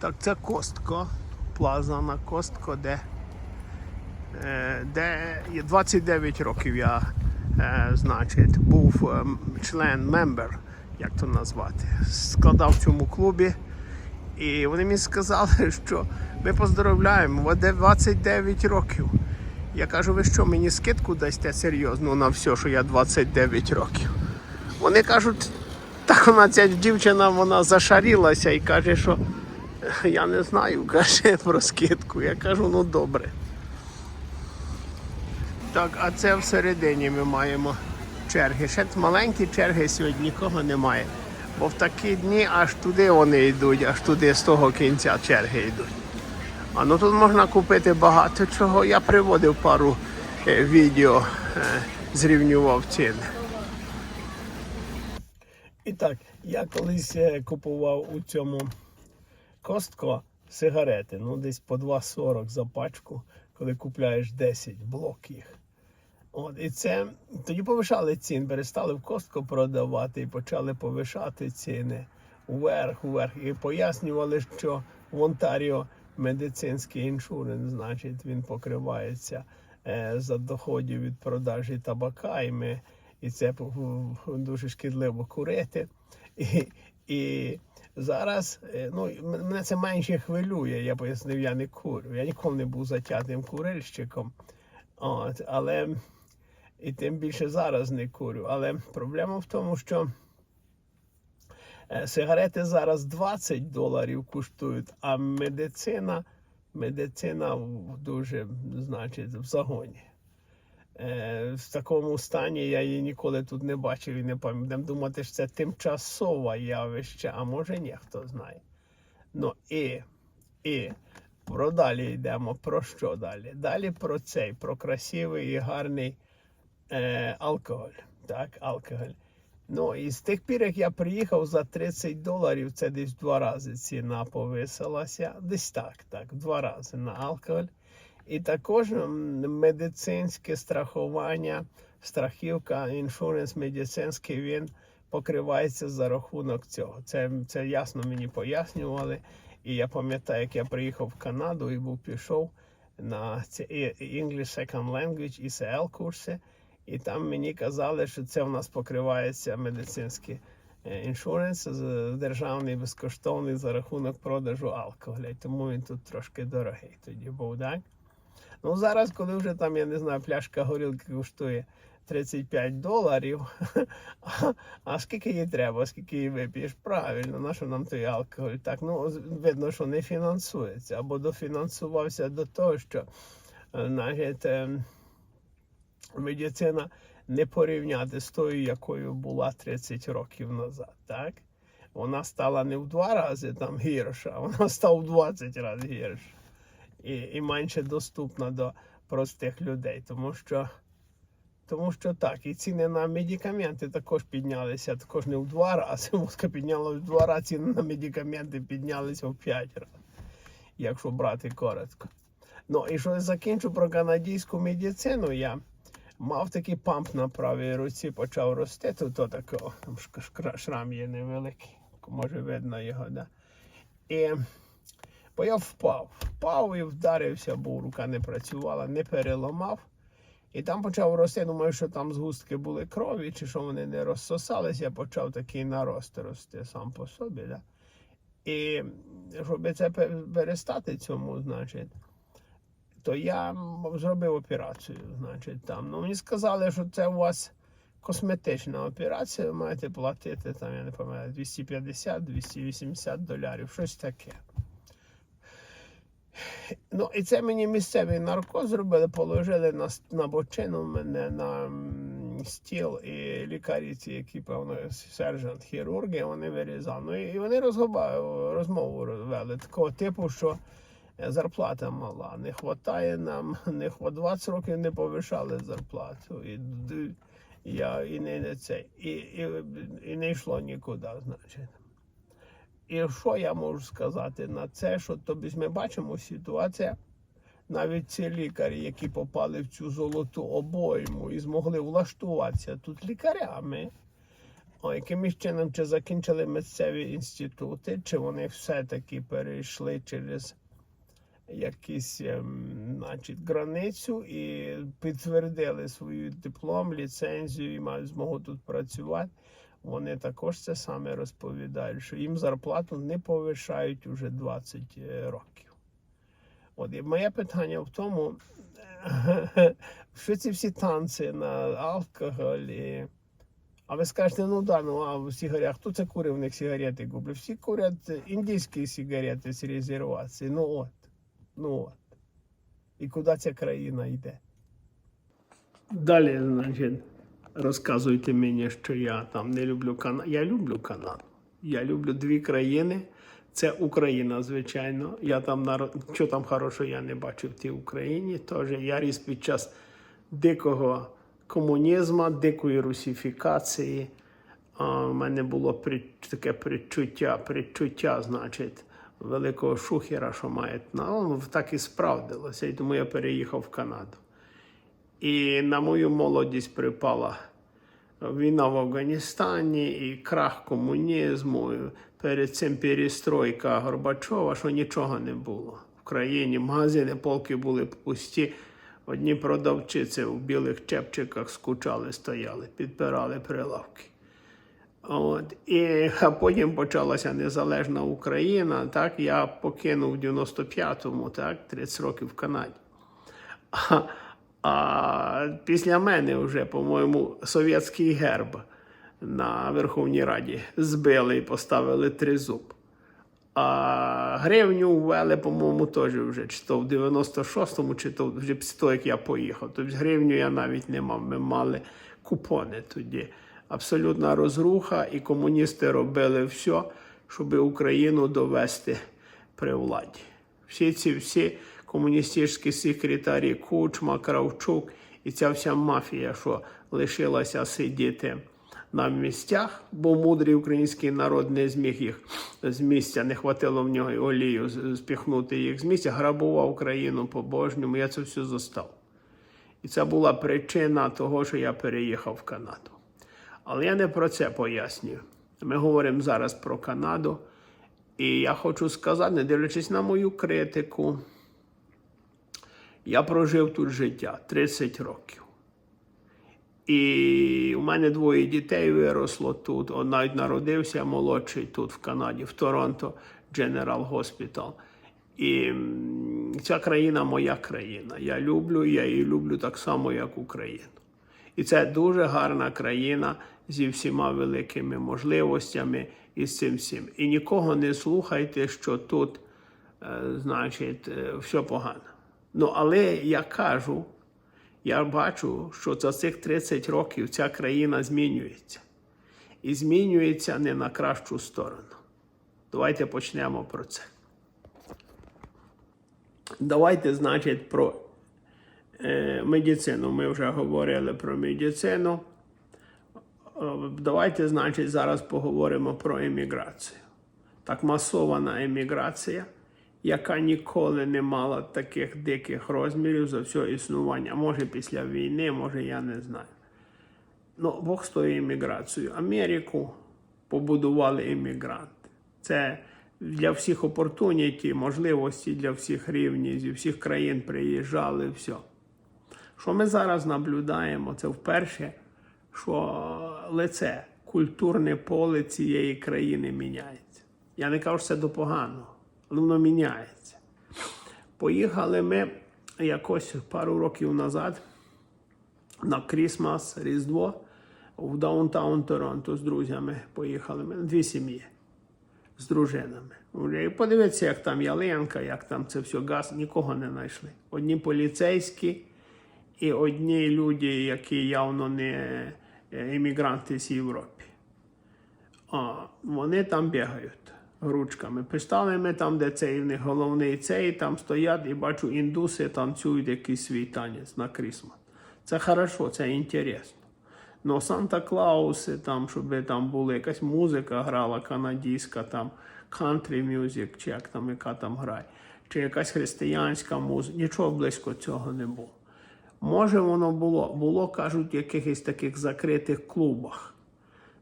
Так, це Костко. Плаза на Костко, де, е, де 29 років я, е, значить, був ем, член, мембер, як то назвати. Складав в цьому клубі. І вони мені сказали, що ми поздоровляємо, от 29 років. Я кажу, ви що, мені скидку дасте серйозну на все, що я 29 років. Вони кажуть, так вона ця дівчина вона зашарілася і каже, що я не знаю, каже про скидку. Я кажу, ну добре. Так, а це всередині ми маємо черги. Ще маленькі черги сьогодні нікого немає. Бо в такі дні аж туди вони йдуть, аж туди з того кінця черги йдуть. А ну тут можна купити багато чого. Я приводив пару е, відео, е, зрівнював ціни. І так, я колись е, купував у цьому Костко сигарети, ну десь по 2,40 за пачку, коли купляєш 10 блок їх. От, і це тоді повишали ціни, перестали в Костко продавати і почали повишати ціни вверх, вверх. І пояснювали, що в Онтаріо медицинський іншуренс, значить, він покривається е, за доходів від продажі табака, і, ми, і це дуже шкідливо курити. І, і зараз е, ну, мене це менше хвилює. Я пояснив, я не курю. Я ніколи не був затятим курильщиком. От, але і тим більше зараз не курю. Але проблема в тому, що е, сигарети зараз 20 доларів коштують, а медицина, медицина дуже, значить, в загоні. Е, В такому стані я її ніколи тут не бачив і не пам'ятаю. Думати, що це тимчасове явище, а може ні, хто знає. Ну і, і про далі йдемо. Про що далі? Далі про цей, про красивий і гарний е, алкоголь. Так, алкоголь. Ну, і з тих пір, як я приїхав за 30 доларів, це десь два рази ціна повисилася. Десь так, так, два рази на алкоголь. І також медицинське страхування, страхівка, іншуренс медицинський, він покривається за рахунок цього. Це, це ясно мені пояснювали. І я пам'ятаю, як я приїхав в Канаду і був пішов на ці English Second Language ECL курси. І там мені казали, що це в нас покривається медицинський е, іншуренс державний безкоштовний за рахунок продажу алкоголя. Тому він тут трошки дорогий тоді був, так? Ну зараз, коли вже там, я не знаю, пляшка горілки коштує 35 доларів, а, скільки їй треба, скільки її вип'єш? Правильно, на що нам той алкоголь? Так, ну видно, що не фінансується, або дофінансувався до того, що е, значить, ем, медицина не порівняти з тою, якою була 30 років назад. Так? Вона стала не в два рази там гірша, вона стала в 20 разів гірша. І, і менше доступна до простих людей. Тому що, тому що так, і ціни на медикаменти також піднялися, також не в два рази. Водка піднялася в два рази, ціни на медикаменти піднялися в п'ять разів, якщо брати коротко. Ну і що я закінчу про канадську медицину, я мав такий памп на правій руці, почав рости, то, то такого там шрам є невеликий, може видно його, да. І бо я впав, впав і вдарився, бо рука не працювала, не переламав. І там почав рости, думаю, що там згустки були крові, чи що вони не розсосалися, почав такий нарост рости сам по собі. Да? І щоб це перестати цьому, значить, то я зробив операцію, значить, там. Ну, мені сказали, що це у вас косметична операція, ви маєте платити, там, я не пам'ятаю, 250-280 доларів, щось таке. Ну, і це мені місцевий наркоз зробили, положили на, на бочину мене на стіл, і лікарі ці, які, певно, сержант хірурги, вони вирізали. Ну, і вони розмову вели такого типу, що зарплата мала, не вистачає нам, не хва- 20 років не повишали зарплату. І, я, і, не, не це, і, і, і не йшло нікуди, значить. І що я можу сказати на це, що тобі ми бачимо ситуація, навіть ці лікарі, які попали в цю золоту обойму і змогли влаштуватися тут лікарями, О, якимось чином, чи закінчили місцеві інститути, чи вони все-таки перейшли через якісь, ем, значить, границю і підтвердили свою диплом, ліцензію і мають змогу тут працювати. Вони також це саме розповідають, що їм зарплату не повишають уже 20 років. От і моє питання в тому, що ці всі танці на алкоголь. І... А ви скажете, ну да, ну а в сигарях, хто це курить, в них сигарети куплять? Всі курять індійські сигарети з резервації. Ну от, ну от. І куди ця країна йде? Далі, значить, розказуйте мені, що я там не люблю Канаду. Я люблю Канаду. Я люблю дві країни. Це Україна, звичайно. Я там народ... що там хорошого я не бачу в тій Україні. Тож я ріс під час дикого комунізму, дикої русифікації. У мене було при... таке предчуття, предчуття, значить, великого шухера, що має. Ну, так і справдилося. І тому я переїхав в Канаду. І на мою молодість припала війна в Афганістані і крах комунізму. і Перед цим перестройка Горбачова, що нічого не було. В країні магазини, полки були пусті. Одні продавчиці в білих чепчиках скучали, стояли, підпирали прилавки. От. І, а потім почалася незалежна Україна. Так, я покинув в 95-му, так, 30 років в Канаді. А, після мене вже, по-моєму, совєтський герб на Верховній Раді збили і поставили тризуб. А гривню ввели, по-моєму, теж вже чи то в 96-му, чи то вже після того, як я поїхав. Тобто гривню я навіть не мав. Ми мали купони тоді. Абсолютна розруха, і комуністи робили все, щоб Україну довести при владі. Всі ці всі комуністичні секретарі Кучма, Кравчук і ця вся мафія, що лишилася сидіти на місцях, бо мудрий український народ не зміг їх з місця, не хватило в нього олію спіхнути їх з місця, грабував Україну по-божньому. Я це все застав. І це була причина того, що я переїхав в Канаду. Але я не про це пояснюю. Ми говоримо зараз про Канаду. І я хочу сказати, не дивлячись на мою критику, я прожив тут життя 30 років. І у мене двоє дітей виросло тут. Навіть народився молодший тут, в Канаді, в Торонто, General Hospital. І ця країна моя країна. Я люблю, я її люблю так само, як Україну. І це дуже гарна країна зі всіма великими можливостями і з цим всім. І нікого не слухайте, що тут, е, значить, е, все погано. Ну, але я кажу, я бачу, що за цих 30 років ця країна змінюється. І змінюється не на кращу сторону. Давайте почнемо про це. Давайте, значить, про е, медицину. Ми вже говорили про медицину. Е, Давайте, значить, зараз поговоримо про еміграцію. Так масована еміграція, яка ніколи не мала таких диких розмірів за все існування. Може після війни, може я не знаю. Ну, Бог з тою еміграцією. Америку побудували емігранти. Це для всіх опортуніті, можливості для всіх рівнів, зі всіх країн приїжджали, все. Що ми зараз наблюдаємо, це вперше, що лице, культурне поле цієї країни міняється. Я не кажу, що це до поганого, воно міняється. Поїхали ми якось пару років назад на Крісмас, Різдво в даунтаун Торонто з друзями. Поїхали ми дві сім'ї з дружинами. І подивіться, як там ялинка, як там це все газ, нікого не знайшли. Одні поліцейські і одні люди, які явно не е, іммігранти з Європи. А вони там бігають ручками. Пристали ми там, де цей в них головний цей, там стоять і бачу, індуси танцюють якийсь свій танець на Крісмас. Це хорошо, це інтересно. Но Санта-Клауси, там, щоб там була якась музика грала канадська, там country music, чи як там, яка там грає, чи якась християнська музика, нічого близько цього не було. Може, воно було, було, кажуть, в якихось таких закритих клубах.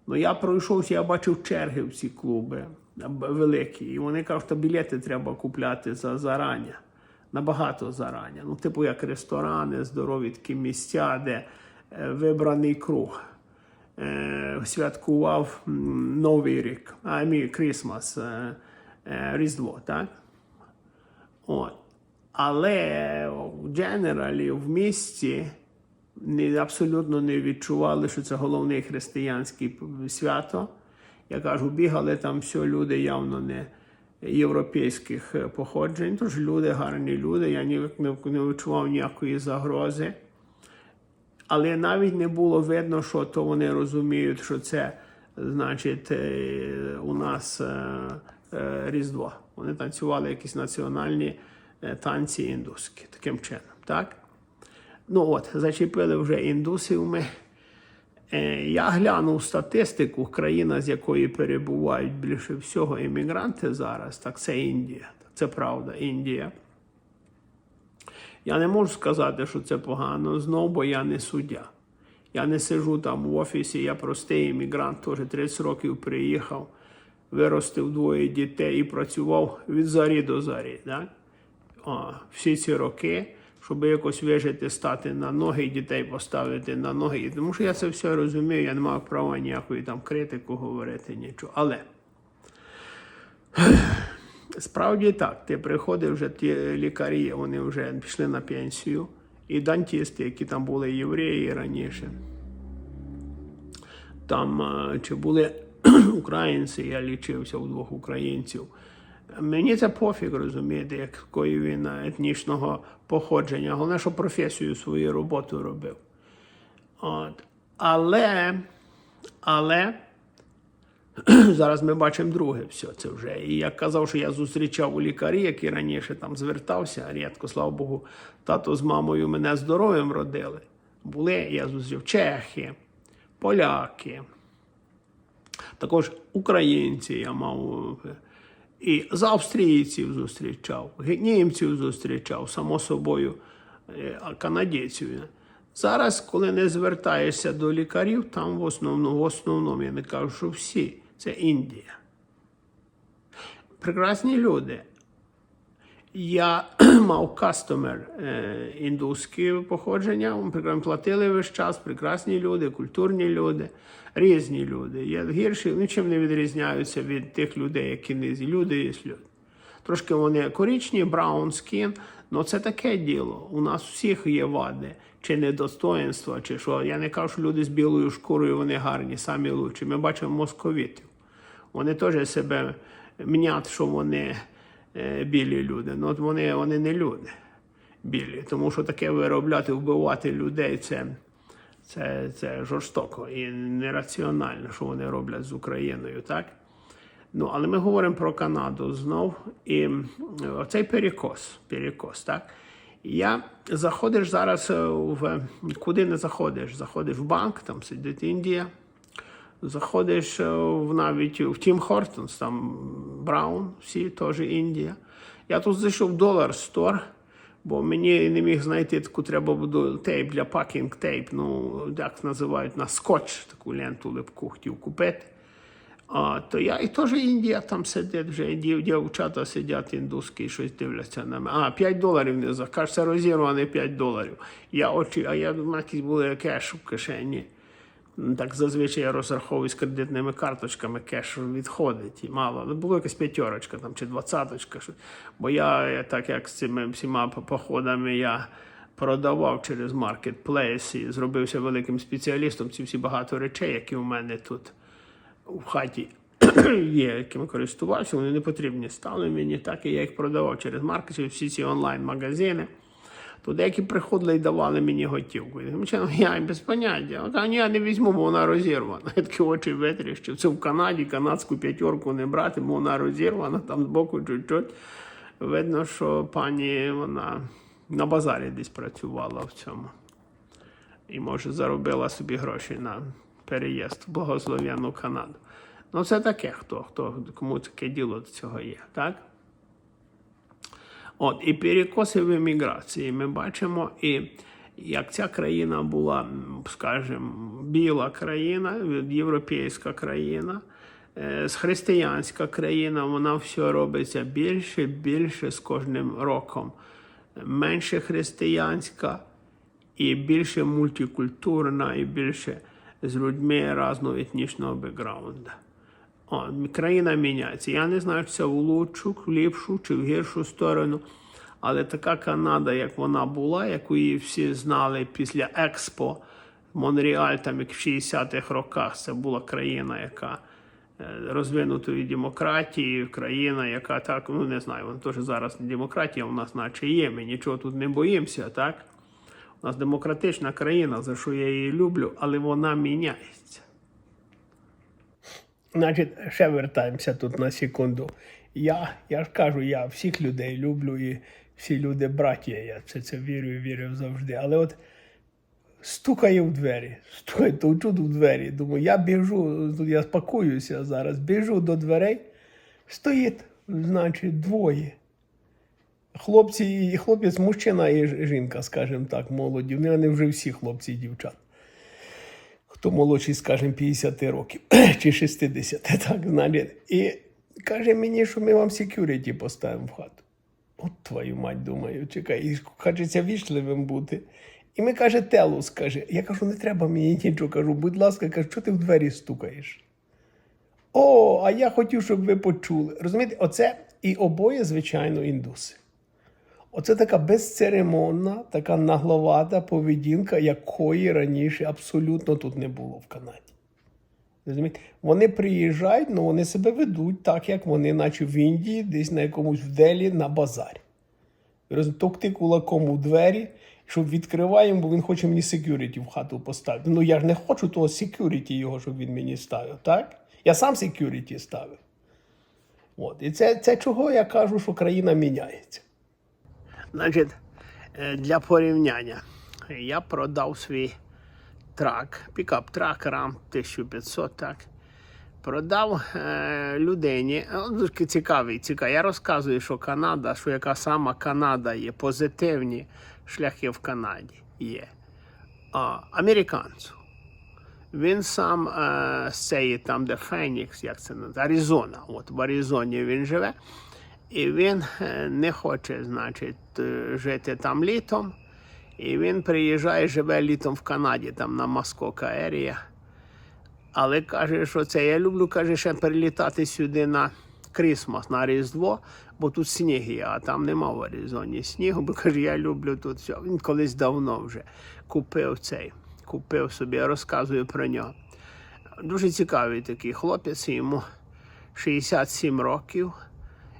Ну я пройшовся, я бачив черги в ці клуби великі. І вони кажуть, що білети треба купляти за зарані. Набагато зарані. Ну, типу, як ресторани, здорові такі місця, де е, вибраний круг. Е, святкував Новий рік, а мій Крісмас, е, Різдво, так? От. Але в дженералі в місті абсолютно не відчували, що це головне християнське свято. Я кажу, бігали там все люди явно не європейських е, походжень, тож люди, гарні люди, я ні, не, відчував ніякої загрози. Але навіть не було видно, що то вони розуміють, що це значить е, у нас е, Різдво. Вони танцювали якісь національні танці індуські таким чином. Так? Ну от, зачепили вже індусів ми. Е, Я глянув статистику, країна, з якої перебувають більше всього іммігранти зараз, так це Індія. Це правда, Індія. Я не можу сказати, що це погано знов, бо я не суддя. Я не сижу там в офісі, я простий іммігрант, теж 30 років приїхав, виростив двоє дітей і працював від зарі до зарі. Так? О, всі ці роки, щоб якось вижити, стати на ноги і дітей поставити на ноги. Тому що я це все розумію, я не маю права ніякої там критику говорити, нічого. Але Справді так, ти приходив вже ті лікарі, вони вже пішли на пенсію, і дантісти, які там були євреї раніше. Там е, чи були українці, я лічився у двох українців. Мені це пофіг, розумієте, якої він етнічного походження. Головне, що професію свою роботу робив. От. Але, але зараз ми бачимо друге все це вже. І я казав, що я зустрічав у лікарі, який раніше там звертався, рідко, слава Богу, тато з мамою мене здоровим родили. Були, я зустрів чехи, поляки, також українці я мав. І з австрійців зустрічав, німців зустрічав, само собою, е, а канадійців. Зараз, коли не звертаєшся до лікарів, там в основному, в основному, я не кажу, що всі, це Індія. Прекрасні люди. Я мав кастомер е, індуське походження, вони платили весь час, прекрасні люди, культурні люди, різні люди. Є гірші, нічим не відрізняються від тих людей, які не зі- люди є люди. Трошки вони коричні, браун скін, але це таке діло. У нас всіх є вади, чи недостоїнства, чи що. Я не кажу, що люди з білою шкурою вони гарні, самі лучші. Ми бачимо московітів. Вони теж себе мнять, що вони білі люди. Ну, от вони, вони не люди білі. Тому що таке виробляти, вбивати людей це, це, це жорстоко і нераціонально, що вони роблять з Україною, так? Ну, але ми говоримо про Канаду знов. І оцей перекос, перекос, так? Я заходиш зараз е, в куди не заходиш? Заходиш в банк, там сидить Індія. Заходиш е, в навіть в Тім Хортонс, там Браун, всі теж Індія. Я тут зайшов в долар стор, бо мені не міг знайти таку треба буду тейп для пакінг тейп, ну як називають на скотч, таку ленту липку хотів купити. А, то я і теж Індія там сидить, вже дів, дівчата сидять індуські і щось дивляться на мене. А, 5 доларів не за. Кажеться, розірваний 5 доларів. Я очі, а я якісь були кеш в кишені. Так зазвичай я розраховую з кредитними карточками, кеш відходить і мало. Ну, Було якась п'ятерочка там чи двадцяточка. Бо я, я так як з цими всіма походами я продавав через маркетплейс і зробився великим спеціалістом. Ці всі багато речей, які у мене тут в хаті є, якими користувався, вони не потрібні стали мені, так і я їх продавав через маркет, всі ці онлайн-магазини. То деякі приходили і давали мені готівку. І таким чином я без поняття. Я кажу, ні, я не візьму, бо вона розірвана. Я такі очі витріщив. Це в Канаді канадську п'ятерку не брати, бо вона розірвана, там збоку чуть-чуть. Видно, що пані вона на базарі десь працювала в цьому. І, може, заробила собі гроші на переїзд в благословенну Канаду. Ну, це таке, хто, хто, кому таке діло до цього є, так? От, і перекоси в еміграції ми бачимо. І як ця країна була, скажімо, біла країна, європейська країна, е, християнська країна, вона все робиться більше, більше з кожним роком. Менше християнська і більше мультикультурна, і більше з людьми різного етнічного бекграунду. О, країна міняється. Я не знаю, чи це в лучшу, в ліпшу чи в гіршу сторону. Але така Канада, як вона була, яку її всі знали після Експо, Монреаль, там як в 60-х роках, це була країна, яка е, розвинутої демократії, країна, яка так, ну не знаю, вона теж зараз не демократія у нас наче є. Ми нічого тут не боїмося, так? У нас демократична країна, за що я її люблю, але вона міняється. Значить, ще вертаємося тут на секунду. Я, я ж кажу, я всіх людей люблю і всі люди браття. Я це, це вірю і вірю завжди. Але от стукає в двері, стукає, товчу в двері. Думаю, я біжу, я спакуюся зараз, біжу до дверей, стоїть, значить, двоє. Хлопці, і хлопець, мужчина і жінка, скажімо так, молоді. Вони вже всі хлопці і дівчат хто молодший, скажімо, 50 років чи 60, так значить. І каже мені, що ми вам security поставимо в хату. От твою мать, думаю, чекай, і хочеться вічливим бути. І ми каже, телус каже. Я кажу, не треба мені нічого. Кажу, будь ласка, кажу, що ти в двері стукаєш? О, а я хотів, щоб ви почули. Розумієте, оце і обоє, звичайно, індуси. Оце така безцеремонна, така нагловата поведінка, якої раніше абсолютно тут не було в Канаді. Розумієте? Вони приїжджають, але вони себе ведуть так, як вони, наче в Індії, десь на якомусь в Делі на базарі. Товкти кулаком у двері, щоб відкриваємо, бо він хоче мені security в хату поставити. Ну я ж не хочу того security його, щоб він мені ставив, так? Я сам security ставив. От. І це, це чого я кажу, що країна міняється. Значить, е, для порівняння, я продав свій трак, пікап трак RAM 1500, так. Продав е, людині. е, ну, Цікавий, цікавий. Я розказую, що Канада, що яка сама Канада є, позитивні шляхи в Канаді є. А, американцю. Він сам е, з цієї, там, де Фенікс, як це називається, Аризона. От в Аризоні він живе. І він е, не хоче, значить, е, жити там літом. І він приїжджає, живе літом в Канаді, там на Маскока Ерія. Але каже, що це я люблю, каже, ще перелітати сюди на Крісмас, на Різдво, бо тут сніг є, а там нема в Аризоні снігу, бо каже, я люблю тут все. Він колись давно вже купив цей, купив собі, я розказую про нього. Дуже цікавий такий хлопець, йому 67 років,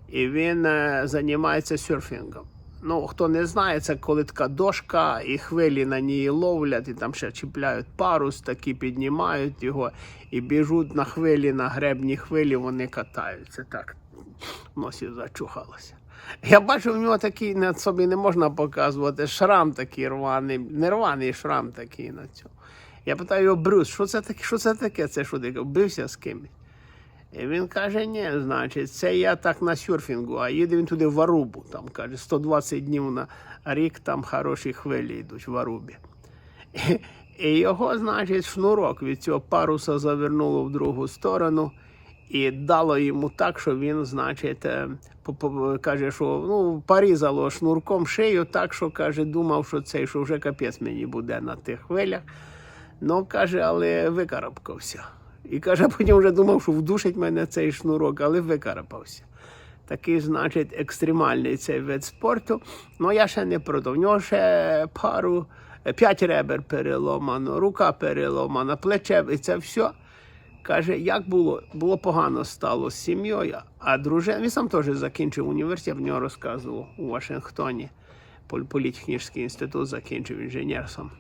і він е, займається серфінгом. Ну, хто не знає, це коли така дошка, і хвилі на ній ловлять, і там ще чіпляють парус, такі піднімають його і біжуть на хвилі, на гребні хвилі, вони катаються. Так, носі зачухалося. Я бачу, в нього такий на собі не можна показувати. Шрам такий рваний, не рваний шрам такий на цьому. Я питаю його, Брюс, що це таке? Що це таке? Це що ти бився з кимось? Він каже, ні, значить, це я так на серфінгу, а їде він туди в Арубу. Там каже, 120 днів на рік там хороші хвилі йдуть в Арубі. І, його, значить, шнурок від цього паруса завернуло в другу сторону і дало йому так, що він, значить, е, каже, що ну, порізало шнурком шию так, що каже, думав, що цей, що вже капець мені буде на тих хвилях. Ну, каже, але викарабкався. І каже, потім вже думав, що вдушить мене цей шнурок, але викарабався. Такий, значить, екстремальний цей вид спорту. Ну, я ще не продав. Нього ще пару, е, п'ять ребер переломано, рука переломана, плече, і це все. Каже, як було? Було погано стало з сім'єю, а дружина, він сам теж закінчив університет, в нього розказував у Вашингтоні. Політехнічний інститут закінчив інженером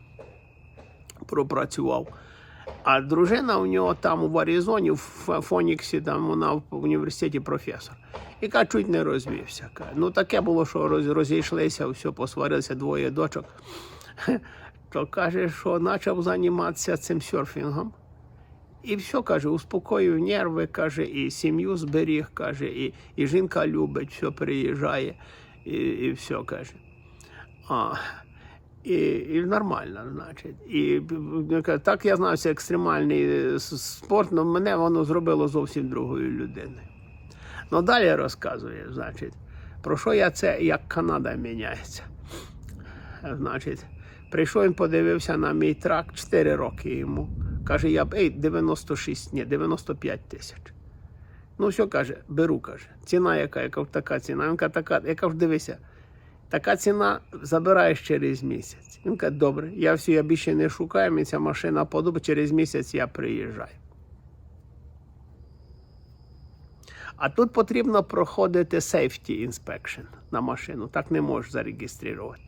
пропрацював. А дружина у нього там в Аризоні, в Фоніксі, там вона в університеті професор. І каже, чуть не розвівся. Каже, Ну таке було, що роз, розійшлися, все, посварилися двоє дочок. То каже, що почав займатися цим серфінгом. І все, каже, успокоїв нерви, каже, і сім'ю зберіг, каже, і, і жінка любить, все приїжджає, і, і все каже. А, І, і нормально, значить. І так я знав, це екстремальний спорт, але мене воно зробило зовсім другою людиною. Ну далі розказує, значить, про що я це, як Канада міняється. Значить, прийшов він, подивився на мій трак 4 роки йому. Каже, я б ей, 96, ні, 95 тисяч. Ну, що каже, беру, каже. Ціна яка, яка така ціна. Каже, така, я кажу, дивися, така ціна забираєш через місяць. Він каже, добре, я все, я більше не шукаю, мені ця машина подобається, через місяць я приїжджаю. А тут потрібно проходити safety inspection на машину. Так не можеш зареєструвати.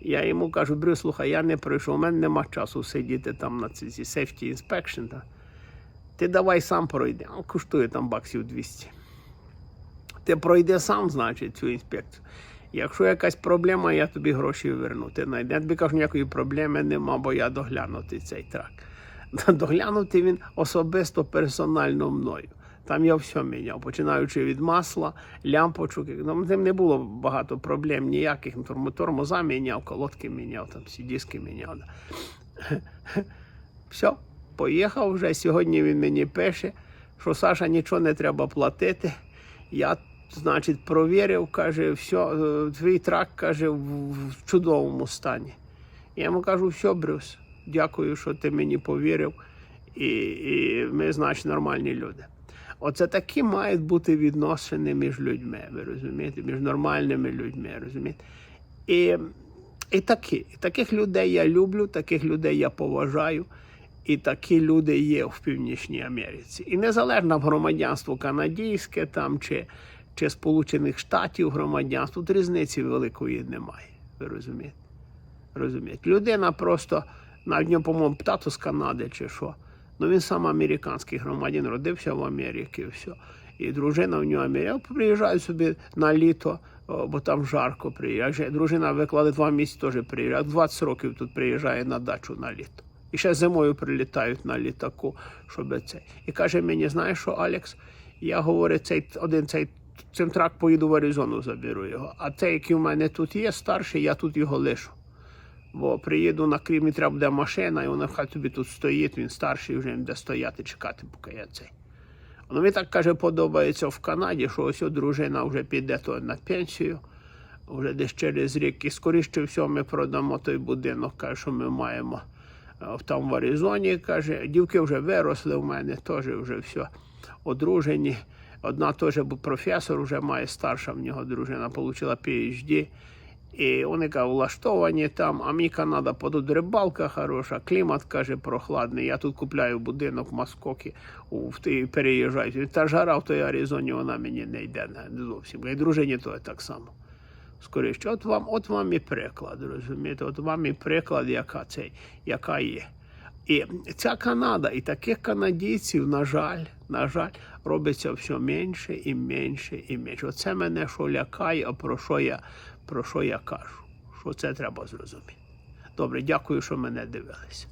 Я йому кажу, Брю, слухай, я не прийшов, у мене нема часу сидіти там на цій safety inspection. Та. Ти давай сам пройди. А, Коштує там баксів 200. Ти пройди сам, значить, цю інспекцію. Якщо якась проблема, я тобі гроші верну. Ти знайде. Я тобі кажу, ніякої проблеми нема, бо я доглянути цей трак. Доглянути він особисто персонально мною. Там я все міняв, починаючи від масла, лямпочок. Ну, Тим не було багато проблем ніяких. Тормоза міняв, колодки міняв, там всі диски міняв. Все, поїхав вже. Сьогодні він мені пише, що Саша нічого не треба платити. Я, значить, провірив, каже, все, твій трак каже, в, в чудовому стані. Я йому кажу, все, Брюс, дякую, що ти мені повірив. І, і ми, значить, нормальні люди. Оце такі мають бути відносини між людьми, ви розумієте, між нормальними людьми, розумієте? І, і такі, і таких людей я люблю, таких людей я поважаю. І такі люди є в Північній Америці. І незалежно громадянство канадійське там чи, чи Сполучених Штатів громадянство, тут різниці великої немає. Ви розумієте? Розумієте? Людина просто навіть нього, по-моєму, тато з Канади чи що. Ну він сам американський громадян, родився в Америці, і все. І дружина в нього Америка. Приїжджає собі на літо, бо там жарко приїжджає. Дружина викладе два місяці теж приїжджає. 20 років тут приїжджає на дачу на літо. І ще зимою прилітають на літаку, щоб це. І каже мені, знаєш що, Алекс, я говорю, цей один цей цим трак поїду в Аризону, заберу його. А цей, який в мене тут є, старший, я тут його лишу. Бо приїду на Крим, і треба буде машина, і вона хай тобі тут стоїть, він старший вже буде стояти, чекати, поки я цей. Ну, мені так каже, подобається в Канаді, що ось дружина вже піде то на пенсію, вже десь через рік. І скоріше всього ми продамо той будинок, каже, що ми маємо е, там в Аризоні. Каже, дівки вже виросли в мене, теж вже все одружені. Одна теж професор, вже має старша в нього дружина, отримала PhD. І вони каже, влаштовані там, а мені Канада подуть рибалка хороша, клімат каже прохладний. Я тут купляю будинок в Маскокі в- і переїжджаю. Та жара в той Аризоні вона мені не йде не зовсім. І дружині то так само. Скоріше, от вам, от вам і приклад, розумієте? От вам і приклад, яка цей, яка є. І ця Канада, і таких канадійців, на жаль, на жаль, робиться все менше і менше і менше. Оце мене що лякає, а про що я, про що я кажу? Що це треба зрозуміти. Добре, дякую, що мене дивилися.